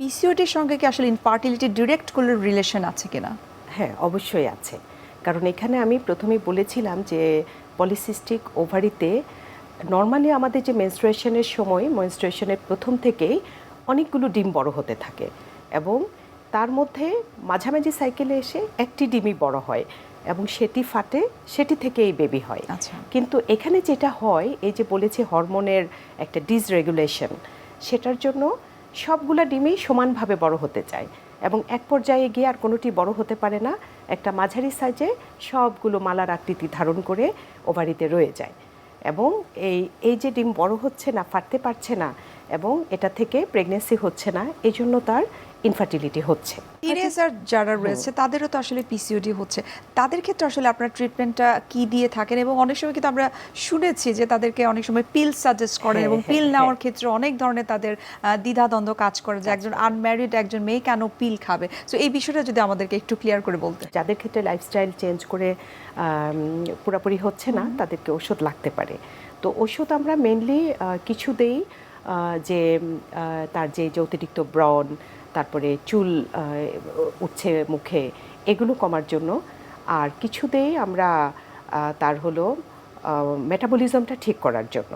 পিসিওডির সঙ্গে কি আসলে ইনফার্টিলিটি ডিরেক্ট কোনো রিলেশন আছে কিনা? হ্যাঁ অবশ্যই আছে। কারণ এখানে আমি প্রথমেই বলেছিলাম যে পলিসিস্টিক ওভারিতে নর্মালি আমাদের যে মেনস্ট্রুয়েশনের সময় মেনস্ট্রুয়েশনের প্রথম থেকেই অনেকগুলো ডিম বড় হতে থাকে এবং তার মধ্যে মাঝামাঝি সাইকেলে এসে একটি ডিমই বড় হয় এবং সেটি ফাটে সেটি থেকেই বেবি হয়। আচ্ছা। কিন্তু এখানে যেটা হয় এই যে বলেছি হরমোনের একটা ডিসরেগুলেশন সেটার জন্য সবগুলা ডিমই সমানভাবে বড় হতে চায় এবং এক পর্যায়ে গিয়ে আর কোনোটি বড় হতে পারে না। একটা মাঝারি সাইজে সবগুলো মালার আকৃতি ধারণ করে ওভারিতে রয়ে যায়। এবং এই এই যে ডিম বড় হচ্ছে না, ফাটতে পারছে না এবং এটা থেকে প্রেগনেন্সি হচ্ছে না এই জন্য তার ইনফার্টিলিটি হচ্ছে। টিনেজার যারা রয়েছে তাদেরও তো আসলে পিসিওডি হচ্ছে। তাদের ক্ষেত্রে আসলে আপনার ট্রিটমেন্টটা কি দিয়ে থাকেন? এবং অনেক সময় কিন্তু আমরা শুনেছি যে তাদেরকে অনেক সময় পিল সাজেস্ট করেন হ্যাঁ, এবং হ্যাঁ, পিল হ্যাঁ। নেওয়ার ক্ষেত্রে অনেক ধরনের তাদের দ্বিধাদ্বন্দ্ব কাজ করে যে একজন আনম্যারিড একজন মেয়ে কেন পিল খাবে? তো এই বিষয়টা যদি আমাদেরকে একটু ক্লিয়ার করে বলতে। যাদের ক্ষেত্রে লাইফস্টাইল চেঞ্জ করে পুরাপুরি হচ্ছে না তাদেরকে ওষুধ লাগতে পারে। তো ওষুধ আমরা মেনলি কিছু দেই যে তার যে অতিরিক্ত ব্রণ, তারপরে চুল উঠছে মুখে, এগুলো কমার জন্য। আর কিছুতেই আমরা তার হলো মেটাবলিজমটা ঠিক করার জন্য।